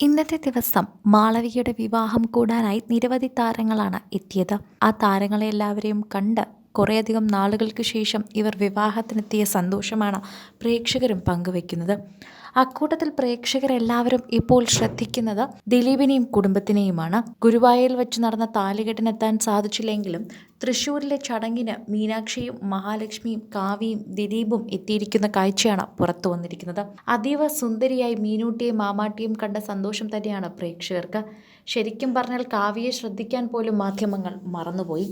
ഇന്നത്തെ ദിവസം മാളവികയുടെ വിവാഹം കൂടാനായി നിരവധി താരങ്ങളാണ് എത്തിയത്. ആ താരങ്ങളെ എല്ലാവരെയും കണ്ട് കുറേയധികം നാളുകൾക്ക് ശേഷം ഇവർ വിവാഹത്തിനെത്തിയ സന്തോഷമാണ് പ്രേക്ഷകരും പങ്കുവെക്കുന്നത് അക്കൂട്ടത്തിൽ പ്രേക്ഷകരെല്ലാവരും ഇപ്പോൾ ശ്രദ്ധിക്കുന്നത് ദിലീപിനെയും കുടുംബത്തിനെയുമാണ്. ഗുരുവായൂരിൽ വെച്ച് നടന്ന താലികെട്ടിനെത്താൻ സാധിച്ചില്ലെങ്കിലും തൃശ്ശൂരിലെ ചടങ്ങിന് മീനാക്ഷിയും മഹാലക്ഷ്മിയും കാവ്യയും ദിലീപും എത്തിയിരിക്കുന്ന കാഴ്ചയാണ് പുറത്തു വന്നിരിക്കുന്നത്. അതീവ സുന്ദരിയായി മീനൂട്ടിയും മാമാട്ടിയും കണ്ട സന്തോഷം തന്നെയാണ് പ്രേക്ഷകർക്ക്. ശരിക്കും പറഞ്ഞാൽ കാവ്യയെ ശ്രദ്ധിക്കാൻ പോലും മാധ്യമങ്ങൾ മറന്നുപോയി.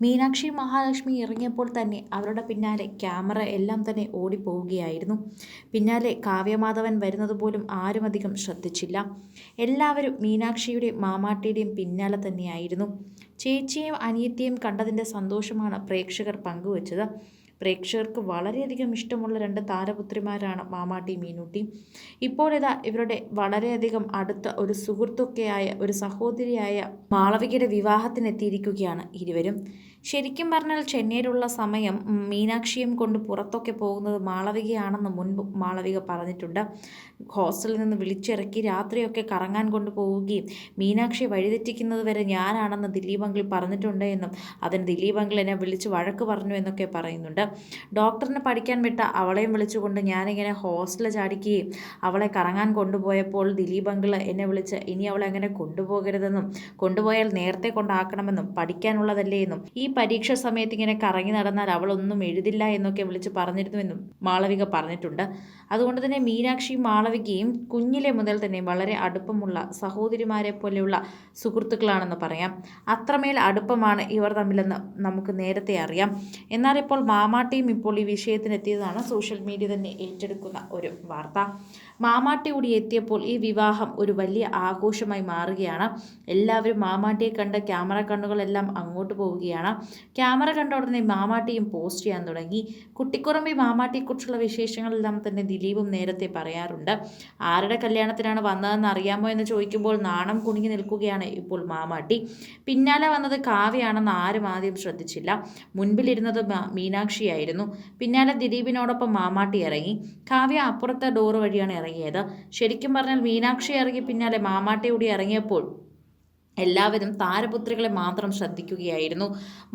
മീനാക്ഷി മഹാലക്ഷ്മി ഇറങ്ങിയപ്പോൾ തന്നെ അവരുടെ പിന്നാലെ ക്യാമറ എല്ലാം തന്നെ ഓടിപ്പോവുകയായിരുന്നു. പിന്നാലെ കാവ്യമാധവൻ വരുന്നത് പോലും ആരുമധികം ശ്രദ്ധിച്ചില്ല. എല്ലാവരും മീനാക്ഷിയുടെയും മാമാട്ടിയുടെയും പിന്നാലെ തന്നെയായിരുന്നു. ചേച്ചിയെയും അനിയത്തിയെയും കണ്ടതിന്റെ സന്തോഷമാണ് പ്രേക്ഷകർ പങ്കുവച്ചത്. പ്രേക്ഷകർക്ക് വളരെയധികം ഇഷ്ടമുള്ള രണ്ട് താരപുത്രിമാരാണ് മാമാട്ടി മീനൂട്ടി. ഇപ്പോഴിതാ ഇവരുടെ വളരെയധികം അടുത്ത ഒരു സുഹൃത്തൊക്കെയായ ഒരു സഹോദരിയായ മാളവികയുടെ വിവാഹത്തിനെത്തിയിരിക്കുകയാണ് ഇരുവരും. ശരിക്കും പറഞ്ഞാൽ ചെന്നൈയിലുള്ള സമയം മീനാക്ഷിയും കൊണ്ട് പുറത്തൊക്കെ പോകുന്നത് മാളവികയാണെന്ന് മുൻപ് മാളവിക പറഞ്ഞിട്ടുണ്ട്. ഹോസ്റ്റലിൽ നിന്ന് വിളിച്ചിറക്കി രാത്രിയൊക്കെ കറങ്ങാൻ കൊണ്ടുപോവുകയും മീനാക്ഷി വഴിതെറ്റിക്കുന്നത് വരെ ഞാനാണെന്ന് ദിലീപ് അങ്കിൾ പറഞ്ഞിട്ടുണ്ട് എന്നും അതിന് ദിലീപ് അങ്കിൾ എന്നെ വിളിച്ച് വഴക്ക് പറഞ്ഞു എന്നൊക്കെ പറയുന്നുണ്ട്. ഡോക്ടറിന് പഠിക്കാൻ വിട്ട അവളെയും വിളിച്ചുകൊണ്ട് ഞാനിങ്ങനെ ഹോസ്റ്റലിൽ ചാടിക്കുകയും അവളെ കറങ്ങാൻ കൊണ്ടുപോയപ്പോൾ ദിലീപ് അങ്കിൾ എന്നെ വിളിച്ച് ഇനി അവളെ അങ്ങനെ കൊണ്ടുപോകരുതെന്നും കൊണ്ടുപോയാൽ നേരത്തെ കൊണ്ടാക്കണമെന്നും പഠിക്കാനുള്ളതല്ലേ എന്നും ഈ പരീക്ഷ സമയത്ത് ഇങ്ങനെ കറങ്ങി നടന്നാൽ അവളൊന്നും എഴുതില്ല എന്നൊക്കെ വിളിച്ച് പറഞ്ഞിരുന്നുവെന്നും മാളവിക പറഞ്ഞിട്ടുണ്ട്. അതുകൊണ്ട് തന്നെ മീനാക്ഷിയും മാളവികയും കുഞ്ഞിലെ മുതൽ തന്നെ വളരെ അടുപ്പമുള്ള സഹോദരിമാരെ പോലെയുള്ള സുഹൃത്തുക്കളാണെന്ന് പറയാം. അത്രമേൽ അടുപ്പമാണ് ഇവർ തമ്മിലെന്ന് നമുക്ക് നേരത്തെ അറിയാം. എന്നാൽ ഇപ്പോൾ മാമാട്ടിയും ഇപ്പോൾ ഈ വിഷയത്തിനെത്തിയതാണ്. സോഷ്യൽ മീഡിയ തന്നെ ഏറ്റെടുക്കുന്ന ഒരു വാർത്ത. മാമാട്ടി കൂടി എത്തിയപ്പോൾ ഈ വിവാഹം ഒരു വലിയ ആഘോഷമായി മാറുകയാണ്. എല്ലാവരും മാമാട്ടിയെ കണ്ട് ക്യാമറ കണ്ണുകളെല്ലാം അങ്ങോട്ട് പോവുകയാണ്. ക്യാമറ കണ്ട ഉടനെ മാമാട്ടിയും പോസ്റ്റ് ചെയ്യാൻ തുടങ്ങി. കുട്ടിക്കുറമ്പി മാമാട്ടിയെക്കുറിച്ചുള്ള വിശേഷങ്ങളെല്ലാം തന്നെ ദിലീപും നേരത്തെ പറയാറുണ്ട്. ആരുടെ കല്യാണത്തിനാണ് വന്നതെന്ന് അറിയാമോ എന്ന് ചോദിക്കുമ്പോൾ നാണം കുണുങ്ങി നിൽക്കുകയാണ് ഇപ്പോൾ മാമാട്ടി പിന്നാലെ വന്നത് കാവ്യാണെന്ന് ആരും ആദ്യം ശ്രദ്ധിച്ചില്ല. മുൻപിലിരുന്നത് മീനാക്ഷിയായിരുന്നു പിന്നാലെ ദിലീപിനോടൊപ്പം മാമാട്ടി ഇറങ്ങി. കാവ്യ അപ്പുറത്തെ ഡോറ് വഴിയാണ് ഇറങ്ങിയത്. ശരിക്കും പറഞ്ഞാൽ മീനാക്ഷി ഇറങ്ങി പിന്നാലെ മാമാട്ടി കൂടി ഇറങ്ങിയപ്പോൾ എല്ലാവരും താരപുത്രികളെ മാത്രം ശ്രദ്ധിക്കുകയായിരുന്നു.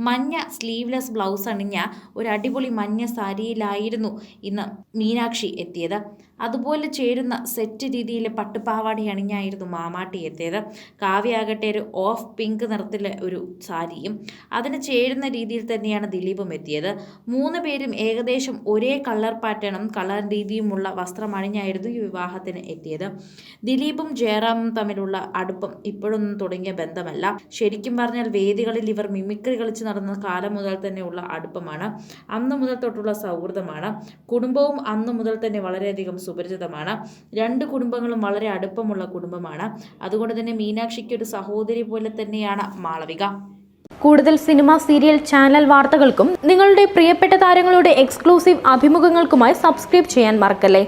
മഞ്ഞ സ്ലീവ്ലെസ് ബ്ലൗസ് അണിഞ്ഞ ഒരു അടിപൊളി മഞ്ഞ സാരിയിലായിരുന്നു ഇന്ന് മീനാക്ഷി എത്തിയത്. അതുപോലെ ചേരുന്ന സെറ്റ് രീതിയിലെ പട്ടുപാവാടി അണിഞ്ഞായിരുന്നു മാമാട്ടി എത്തിയത്. കാവ്യാകട്ടെ ഒരു ഓഫ് പിങ്ക് നിറത്തിലെ ഒരു സാരിയും അതിന് ചേരുന്ന രീതിയിൽ തന്നെയാണ് ദിലീപും എത്തിയത്. മൂന്ന് പേരും ഏകദേശം ഒരേ കളർ പാറ്റേണും കളർ രീതിയുമുള്ള വസ്ത്രം അണിഞ്ഞായിരുന്നു ഈ വിവാഹത്തിന് എത്തിയത്. ദിലീപും ജയറാമും തമ്മിലുള്ള അടുപ്പം ഇപ്പോഴൊന്നും തുടങ്ങിയ ബന്ധമല്ല. ശരിക്കും പറഞ്ഞാൽ വേദികളിൽ ഇവർ മിമിക്രി കളിച്ച് നടന്ന കാലം മുതൽ തന്നെയുള്ള അടുപ്പമാണ്. അന്ന് മുതൽ തൊട്ടുള്ള സൗഹൃദമാണ്. കുടുംബവും അന്ന് മുതൽ തന്നെ വളരെയധികം സുപരിചിതമാണ്. രണ്ട് കുടുംബങ്ങളും വളരെ അടുപ്പമുള്ള കുടുംബമാണ്. അതുകൊണ്ട് തന്നെ മീനാക്ഷിക്ക് ഒരു സഹോദരി പോലെ തന്നെയാണ് മാളവിക. കൂടുതൽ സിനിമ സീരിയൽ ചാനൽ വാർത്തകൾക്കും നിങ്ങളുടെ പ്രിയപ്പെട്ട താരങ്ങളുടെ എക്സ്ക്ലൂസീവ് അഭിമുഖങ്ങൾക്കുമായി സബ്സ്ക്രൈബ് ചെയ്യാൻ മറക്കല്ലേ?